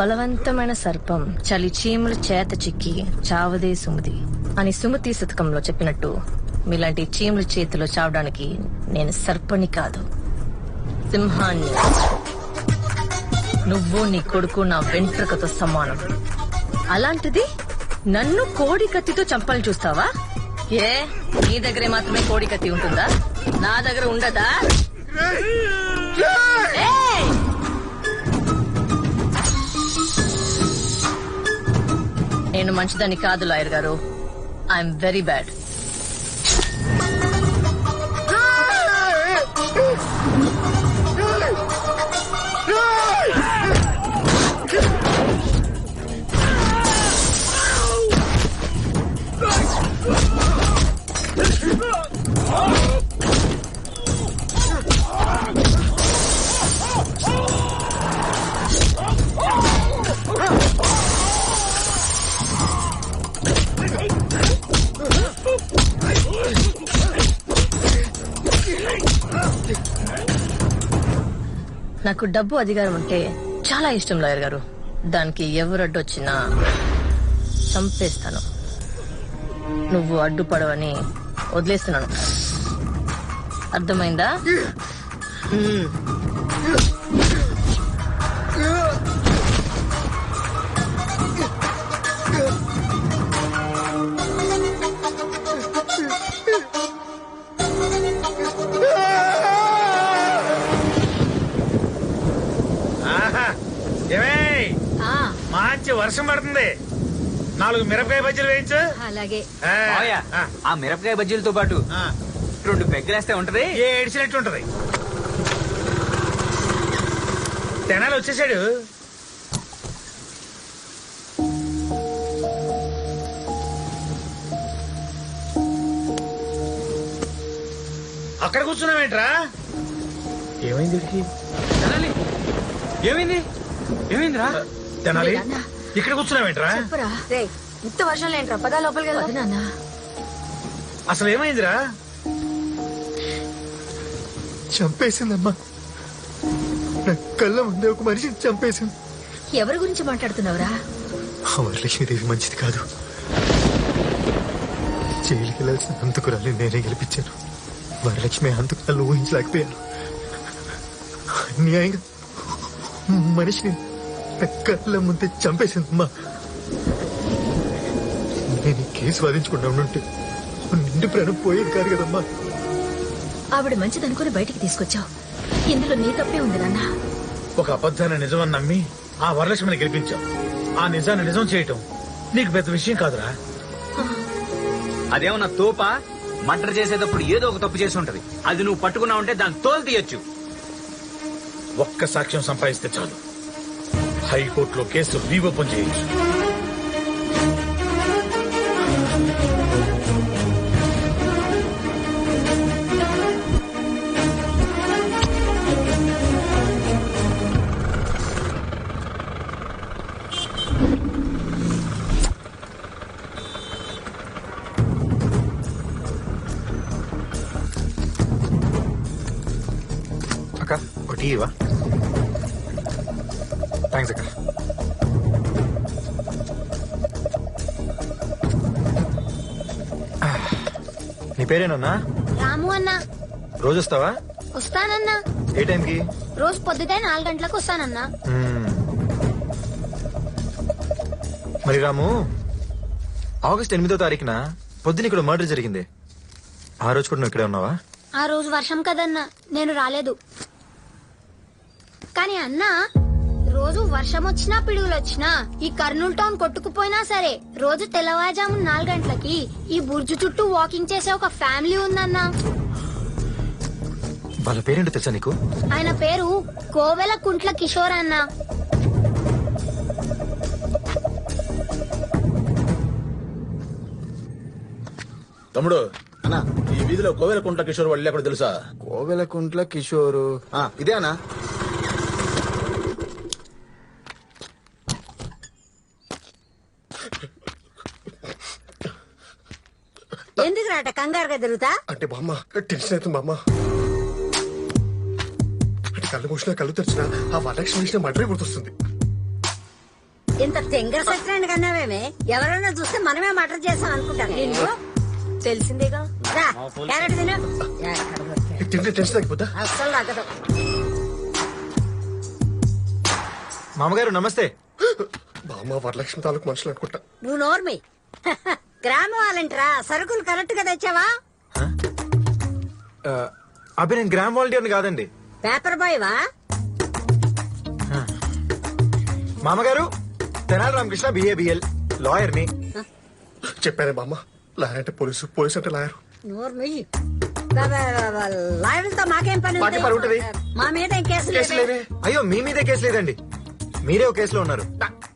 బలవంతమైన సర్పం చలి చీములు చేత చిక్కి చావదే సుమతి అని సుమతి శతకంలో చెప్పినట్టు మీలాంటి చీముల చేతిలో చావడానికి నేను సర్పణి కాదు. సింహాన్ని. నువ్వు నీ కొడుకు నా వెంట్రుకతో సమానం. అలాంటిది నన్ను కోడి కత్తితో చంపాలని చూస్తావా? ఏ? నీ దగ్గరే మాత్రమే కోడి కత్తి ఉంటుందా? నా దగ్గర ఉండదా? నేను మంచిదాన్ని కాదు లాయర్ గారు. I am very bad. నాకు డబ్బు అధికారం ఉంటే చాలా ఇష్టం లాయర్ గారు. దానికి ఎవరు అడ్డొచ్చినా చంపేస్తాను. నువ్వు అడ్డుపడవని వదిలేస్తున్నాను. అర్థమైందా? వర్షం పడుతుంది. నాలుగు మిరపకాయ బజ్జీలు వేయించు. అలాగే. ఆ, మావయ్య, ఆ, ఆ మిరపకాయ బజ్జీలతో పాటు ఆ. రెండు పెగ్గలేస్తే ఉంటది? ఏ ఏడిచినట్టు ఉంటది. తెనాలి వచ్చేసాడు. అక్కడ కూర్చున్నావేంట్రా ఏమైంది. ఏమైంది? ఏమైందిరా? తెనాలి? ఇక్కడ కూర్చున్నావేంట్రా చెప్పరా. రే ఇంత వర్షం ఏంట్రా? పదా లోపలికి నాన్న అసలు ఏమైందిరా? చంపేసిందమ్మా. నా కళ్ళ ముందే ఒక మనిషిని చంపేసింది. ఎవరి గురించి మాట్లాడుతున్నావురా? ఆ వరలక్ష్మీదేవి మంచిది కాదు. జైలుకి వెళ్ళాల్సిన హంతకురాలి నేనే గెలిపించాను. వరలక్ష్మి హంతకురాలు ఊహించలేకపోయాను. అన్యాయంగా మనిషిని నా కళ్ళ ముందే చంపేసిందమ్మా. నేను ఈ కేసు వాదించకుండా ఉండుంటే నిండు ప్రాణం పోయేది కాదు కదమ్మా. ఆవిడ మంచిదనుకుని బయటికి తీసుకొచ్చావు. ఇందులో నీ తప్పే ఉంది నాన్న. ఒక అబద్ధాన్ని నిజమని నమ్మి ఆ వరలక్ష్మిని గెలిపించావు. ఆ నిజాన్ని నిజం చేయటం నీకు పెద్ద విషయం కాదురా. అదేమన్నా తోప? మర్డర్ చేసేటప్పుడు ఏదో ఒక తప్పు చేసి ఉంటది. అది నువ్వు పట్టుకున్నావు అంటే దాన్ని తోలు తీయొచ్చు. ఒక్క సాక్ష్యం సంపాదిస్తే చాలు. హైకోర్టులో కేసు రీఓపెన్ చేయొచ్చు అక్క ఒకటి ఇవా thanks అక్క నీ పేరేనన్నా? రాము అన్న. రోజు వస్తావా? వస్తానన్నా. ఏ టైంకి? రోజు పొద్దుటే నాలుగు గంటలకు వస్తానన్నా. మరి రాము ఆగస్ట్ ఎనిమిదో తారీఖున పొద్దున ఇక్కడ మర్డర్ జరిగింది. ఆ రోజు కూడా నువ్వు ఇక్కడే ఉన్నావా? ఆ రోజు వర్షం కదన్నా. నేను రాలేదు. కానీ అన్నా రోజు వర్షం వచ్చినా పిడుగులు వచ్చినా ఈ కర్నూలు టౌన్ కొట్టుకుపోయినా సరే రోజు తెల్లవారుజాము నాలుగు గంటలకి ఈ బుర్జు చుట్టూ వాకింగ్ చేసే ఒక ఫ్యామిలీ ఉందన్నా. వాళ్ళ పేరేంటో తెలుసా నీకు? ఆయన పేరు కోవెల కుంట్ల కిషోర్ అన్న. తమ్ముడు అన్నా. ఈ వీధిలో కోవెలకుంట కిషోర్ వాళ్ళు ఎక్కడ తెలుసా కోవెలకుంట్ల కిషోరు. ఆ, ఇదే అన్నా. రాట కంగారుగా తిరుగుతా? అంటే బామ్మ టెన్షన్ అవుతుంది బామ్మ. అంటే కళ్ళు మూసినా కళ్ళు తెరిచినా ఆ వరలక్ష్మి విషయం మటరే గుర్తొస్తుంది. ఇంత తెంగర సత్యాన్ని కన్నావేమే? ఎవరైనా చూస్తే మనమే మటర్ చేసాం అనుకుంటాను నిన్ను? తెలిసిందేగా? రా, క్యారెట్ తిను. తింటే టెన్షన్ తగ్గిపోతా అస్సలు తగ్గదు. మామగారు నమస్తే. బామ్మ వరలక్ష్మి తాలూకు మనుషులు అనుకుంటా. నువ్వు నోర్మి. గ్రామం వాళ్ళంటరా సరుకులు కరెక్ట్గా తెచ్చావా అబ్బే నేను గ్రామ్ వాలంటీర్ని కాదండి. పేపర్ బాయ్ వా మామగారు తెనాలి రామకృష్ణ బిఏబిఎల్ లాయర్ని చెప్పానే బామ్మ లాయర్ అంటే పోలీసు పోలీసు అంటే లాయర్. లాయర్లతో మాకేం పని మాకేం పని ఉంటది? మా మీద అయ్యో మీ మీదే కేసు లేదండి. మీరే ఒక కేసులో ఉన్నారు.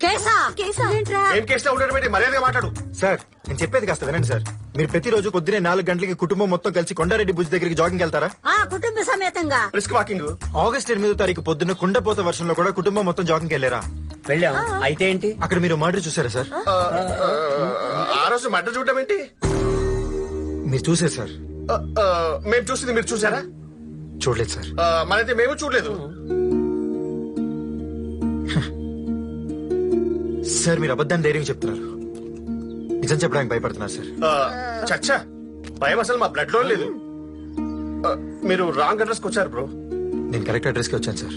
కేసా కేసా ఏంట్రా? ఏం కేసులో ఉండడం ఏంటి మర్యాదగా మాట్లాడు. సార్ నేను చెప్పేది కాస్త వినండి సార్. మీరు ప్రతిరోజు పొద్దునే నాలుగు గంటలకి కుటుంబం మొత్తం కలిసి కొండారెడ్డి భుజ్ దగ్గరికి జాగింగ్ వెళ్తారా? ఆ కుటుంబ సమేతంగా. రిస్క్ వాకింగ్ ఆగస్ట్ ఎనిమిదో తారీఖు పొద్దున్న కుండపోత వర్షంలో కూడా కుటుంబం మొత్తం జాగింగ్ వెళ్ళారా? వెళ్ళాం. అయితే ఏంటి? అక్కడ మీరు మర్డర్ చూసారా సార్? ఆ రోజు మడ్డ చూడడం ఏంటి? మీరు చూసారు సార్. మేము చూసింది మీరు చూసారా చూడలేదు సార్. ఆ, మనైతే మేము చూడలేదు. సార్ మీరు అబద్ధాన్ని ధైర్యం చెప్తున్నారు. నిజం చెప్పడానికి భయపడుతున్నారు సార్. చచ్చా భయం అసలు మా బ్లడ్లో లేదు. ఆ, మీరు రాంగ్ అడ్రస్ వచ్చారు బ్రో నేను కరెక్ట్ అడ్రస్కి వచ్చాను సార్.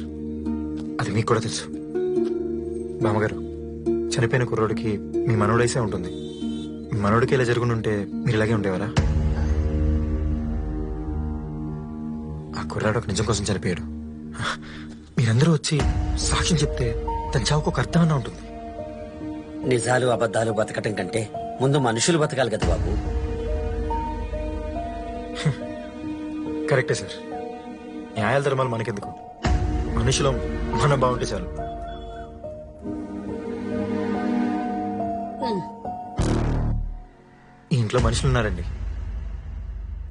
అది మీకు కూడా తెలుసు. బామ్మగారు చనిపోయిన కుర్రోడికి మీ మనోడైసే ఉంటుంది. మీ మనోడికి ఇలా జరుగుంటే మీరు ఇలాగే ఉండేవారా? ఆ కుర్రాడు ఒక నిజం కోసం చనిపోయాడు. మీరందరూ వచ్చి సాక్ష్యం చెప్తే తన చావుకు ఒక అర్థమన్నా ఉంటుంది. నిజాలు అబద్ధాలు బతకటం కంటే ముందు మనుషులు బతకాలి కదా బాబు. కరెక్టే సార్. న్యాయాల ధర్మాలు మనకెందుకు? మనుషులం మనం బాగుంటే చాలు. ఇంట్లో మనుషులు ఉన్నారండి.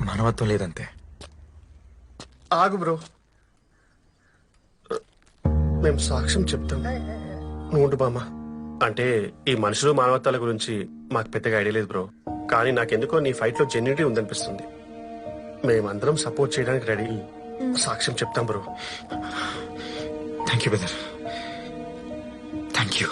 మానవత్వం లేదంతే. ఆగు బ్రో. మేము సాక్ష్యం చెప్తాం. నువ్వు బామ్మ. అంటే ఈ మనుషులు మానవత్వాల గురించి మాకు పెద్దగా ఐడియా లేదు బ్రో. కానీ నాకెందుకో నీ ఫైట్లో జెన్యునిటీ ఉందనిపిస్తుంది. మేమందరం సపోర్ట్ చేయడానికి రెడీ సాక్ష్యం చెప్తాం bro. Thank you brother thank you